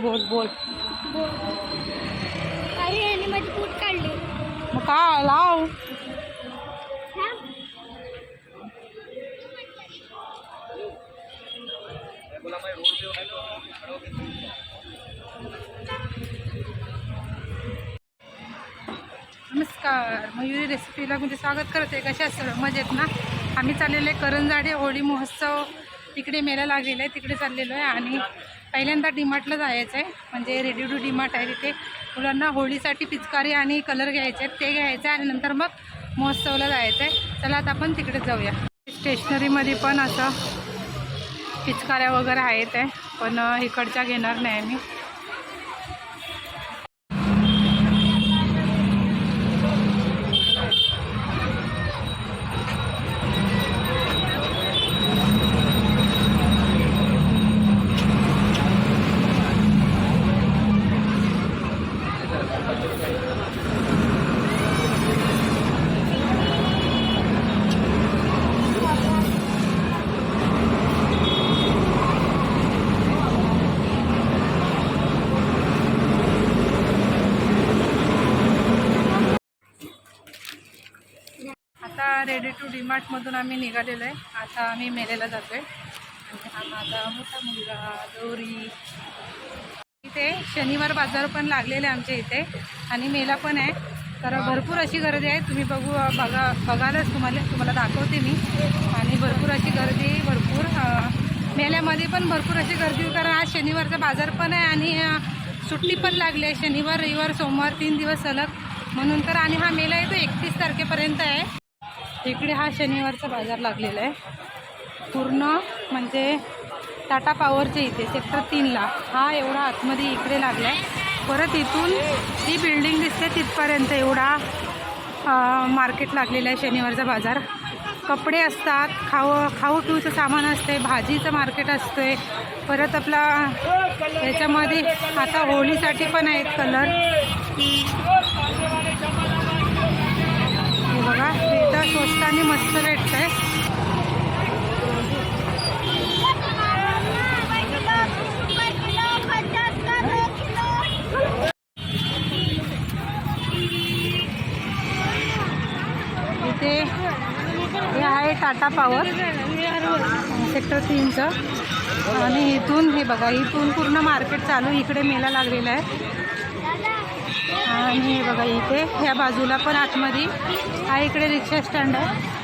बोल बोल. अरे यांनी माझी पूट काढली. मग काय लाव. नमस्कार मयुरी रेसिपीला म्हणजे स्वागत करते कशा आहेत मजेत ना? आम्ही चाललेलो आहे करंजाडे होळी महोत्सव. तिकडे मेला लागलेला आहे तिकडे चाललेलो आहे. आणि पहिल्यांदा डीमार्टला जायचं आहे म्हणजे रेडी टू डीमार्ट आहे तिथे. मुलांना होळीसाठी पिचकारी आणि कलर घ्यायचे आहेत ते घ्यायचे आहे. आणि नंतर मग महोत्सवला जायचं आहे चला आता आपण तिकडे जाऊया. स्टेशनरीमध्ये पण असं पिचकाऱ्या वगैरे आहेत आहे. पण इकडच्या घेणार नाही मी आता रेडी टू डीमार्टमधून आम्ही निघालेलो आहे. आता आम्ही मेलेला जातो आहे आणि हा माझा मोठा मुलगा दोरी इथे शनिवार बाजार पण लागलेले आहे आमच्या इथे. आणि मेला पण आहे. तर भरपूर अशी गर्दी आहे. तुम्ही बघू बघा बघालच तुम्हाला तुम्हाला दाखवते मी. आणि भरपूर अशी गर्दी भरपूर मेल्यामध्ये पण भरपूर अशी गर्दी कारण आज शनिवारचा बाजार पण आहे आणि सुट्टी पण लागली आहे. शनिवार रविवार सोमवार तीन दिवस सलग. म्हणून तर आणि हा मेला आहे तो एकतीस तारखेपर्यंत आहे. इकडे हा शनिवारचा बाजार लागलेला आहे. पूर्ण म्हणजे टाटा पॉवरच्या इथे सेक्टर तीनला. हा एवढा आतमध्ये इकडे लागला आहे परत इथून जी बिल्डिंग दिसते तिथपर्यंत एवढा मार्केट लागलेलं आहे शनिवारचा बाजार. कपडे असतात खाऊ खाऊ पिऊचं सामान असते भाजीचं मार्केट असते परत आपला याच्यामध्ये आता होळीसाठी पण आहेत कलर. बघा इथं स्वस्त आणि मस्त रेट आहे. इथे हे आहे टाटा पॉवर. सेक्टर तीनचं. आणि इथून हे बघा इथून पूर्ण मार्केट चालू इकडे मेला लागलेला आहे. आणि हे बघा इथे ह्या बाजूला पण आतमध्ये. हा इकडे रिक्षा स्टँड आहे.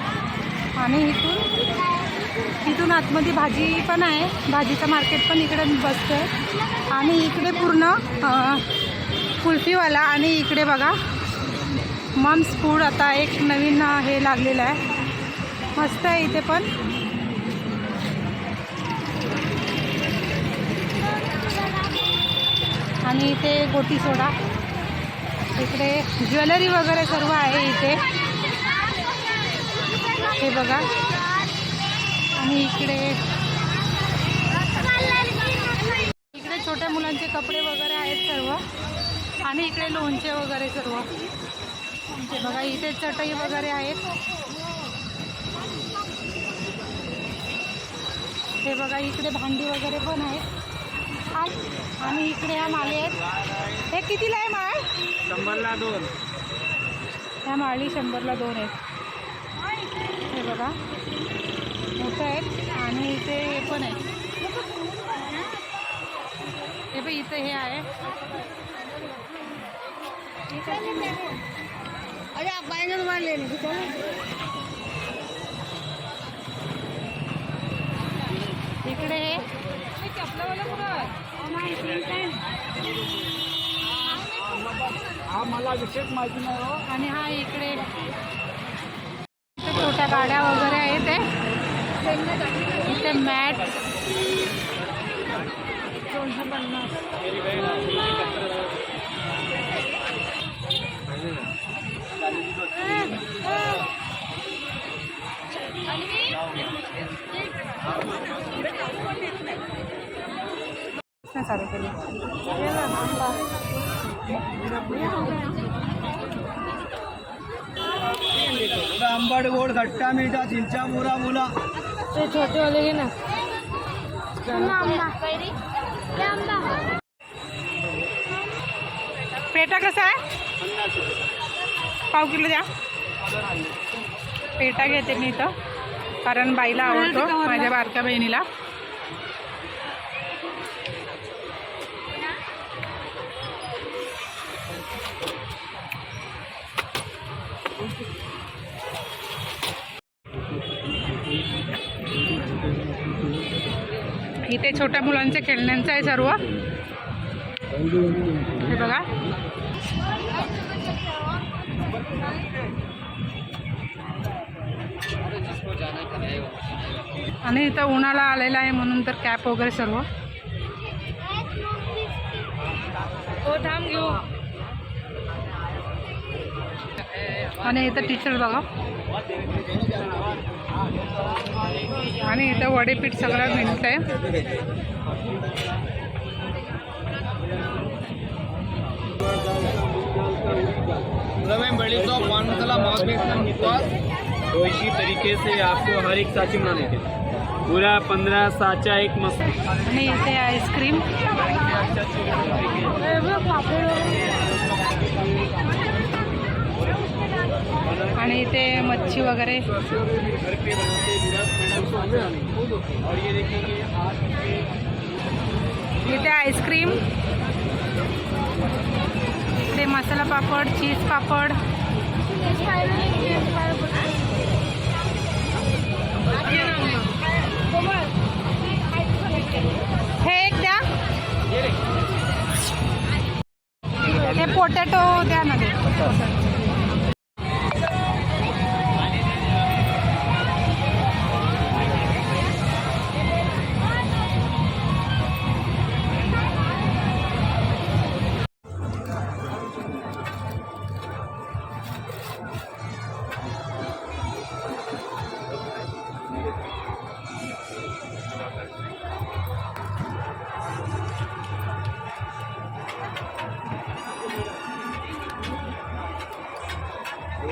आणि इथून इथून आतमध्ये भाजी पण आहे. भाजीचं मार्केट पण इकडे बसतं आहे आणि इकडे पूर्ण कुल्फीवाला आणि इकडे बघा मम्स फूड आता एक नवीन हे लागलेलं आहे. मस्त आहे इथे पण. आणि इथे गोटी सोडा. इकडे ज्वेलरी वगैरे सर्व आहे इथे. हे बघा. आणि इकडे इकडे छोट्या मुलांचे कपडे वगैरे आहेत सर्व. आणि इकडे लोणचे वगैरे सर्व. बघा इथे चटई वगैरे आहेत. हे बघा इकडे भांडी वगैरे पण आहेत. आणि- आणि इकडे ह्या माले आहेत हे कितीला आहे माळ शंभरला दोन. ह्या माळी शंभरला दोन आहेत. हे बघा. मोठं आहेत आणि इथे हे पण आहे हे बघ इथे हे आहे. अरे आप आएंगे तो मान लेने चलो इकडे हे मला विशेष माहिती नाही हो आणि हा इकडे छोट्या गाड्या वगैरे आहेत. इथे मॅट दोनशे पन्नास ना सारे आंबट गोड खट्टा मीठा चिंचा मुरा मुला। ते छोटे वाले ना। ते पेटा कसा आहे पाव किलो द्या पेटा घेते मी इथं कारण बाईला आवडतो माझ्या बारक्या बहिणीला. इथे छोट्या मुलांचे खेळण्यांचं आहे सर्व. हे बघा. आणि इथं उन्हाळा आलेला आहे म्हणून तर कॅप वगैरे सर्व. हो थांब घेऊ. आणि इथं टी शर्ट बघा. आणि इथं वडेपीठ सगळं मिळतंय. रमेश बड़ी पान मसाला तो इसी तरीके से आपको हर एक साची पूरा पंद्रह साचा एक मसाला आणि इथे आणि इथे मच्छी वगैरे. इथे आईस्क्रीम. इथे मसाला पापड चीज पापड.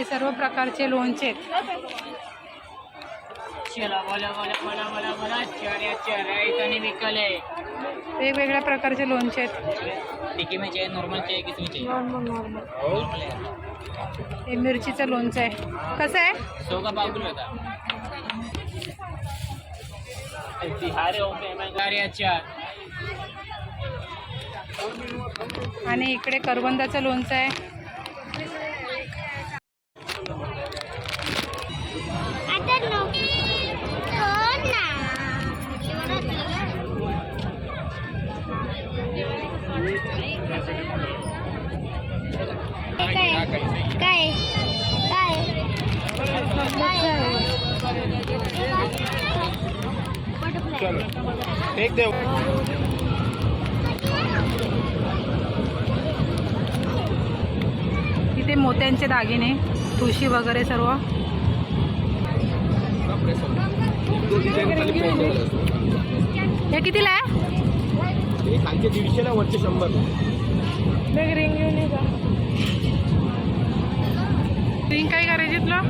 इकडे सर्व प्रकारचे लोणचे आहेत. वेगवेगळ्या प्रकारचे लोणचे आहेत. है हे मिरचीचं लोणचं आहे. कसं आहे? आणि इकडे करवंदाचं लोणचं आहे. एक देव. इथे मोत्यांचे दागिने ठुशी वगैरे सर्व. हे कितीला आहे? खालचे दीडशेला वरचे शंभर. रिंग घेऊन रिंग काय करायची तुला.